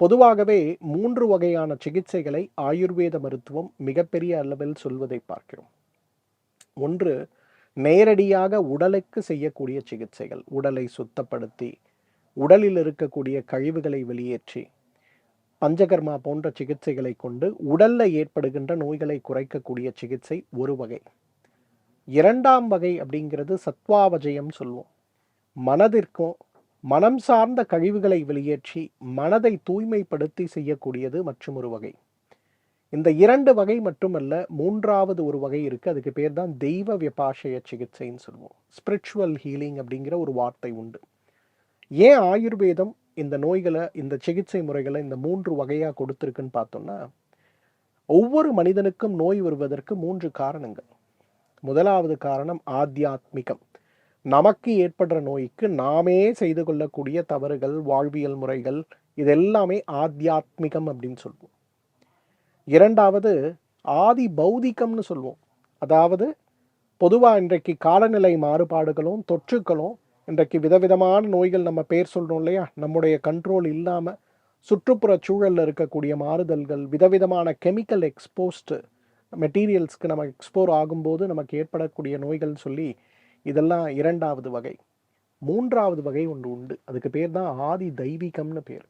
பொதுவாகவே மூன்று வகையான சிகிச்சைகளை ஆயுர்வேத மருத்துவம் மிகப்பெரிய அளவில் சொல்வதை பார்க்கிறோம். ஒன்று நேரடியாக உடலுக்கு செய்யக்கூடிய சிகிச்சைகள் உடலை சுத்தப்படுத்தி உடலில் இருக்கக்கூடிய கழிவுகளை வெளியேற்றி பஞ்சகர்மா போன்ற சிகிச்சைகளை கொண்டு உடலில் ஏற்படுகின்ற நோய்களை குறைக்கக்கூடிய சிகிச்சை ஒரு வகை. இரண்டாம் வகை அப்படிங்கிறது சத்வாவஜயம் சொல்லுவோம் மனதிற்கும் மனம் சார்ந்த கழிவுகளை வெளியேற்றி மனதை தூய்மைப்படுத்தி செய்யக்கூடியது மற்றும் ஒரு வகை. இந்த இரண்டு வகை மட்டுமல்ல மூன்றாவது ஒரு வகை இருக்குது அதுக்கு பேர் தான் தெய்வ விபாஷய சிகிச்சைன்னு சொல்லுவோம். ஸ்பிரிச்சுவல் ஹீலிங் அப்படிங்கிற ஒரு வார்த்தை உண்டு. ஏன் ஆயுர்வேதம் இந்த நோய்களை இந்த சிகிச்சை முறைகளை இந்த மூன்று வகையாக கொடுத்துருக்குன்னு பார்த்தோம்னா ஒவ்வொரு மனிதனுக்கும் நோய் வருவதற்கு மூன்று காரணங்கள். முதலாவது காரணம் ஆத்தியாத்மிகம். நமக்கு ஏற்படுற நோய்க்கு நாமே செய்து கொள்ளக்கூடிய தவறுகள் வாழ்வியல் முறைகள் இது எல்லாமே ஆத்தியாத்மிகம் அப்படின்னு சொல்லுவோம் இரண்டாவது ஆதி பௌதிகம்னு சொல்லுவோம் அதாவது பொதுவாக இன்றைக்கு காலநிலை மாறுபாடுகளும் தொற்றுக்களும் இன்றைக்கு விதவிதமான நோய்கள் நம்ம பேர் சொல்கிறோம் இல்லையா? நம்முடைய கண்ட்ரோல் இல்லாமல் சுற்றுப்புற சூழலில் இருக்கக்கூடிய மாறுதல்கள் விதவிதமான கெமிக்கல் எக்ஸ்போஸ்டு மெட்டீரியல்ஸ்க்கு நம்ம எக்ஸ்போர் ஆகும்போது நமக்கு ஏற்படக்கூடிய நோய்கள் சொல்லி இதெல்லாம் இரண்டாவது வகை. மூன்றாவது வகை ஒன்று உண்டு. அதுக்கு பேர் தான் ஆதி தெய்வீகம்னு பேர்.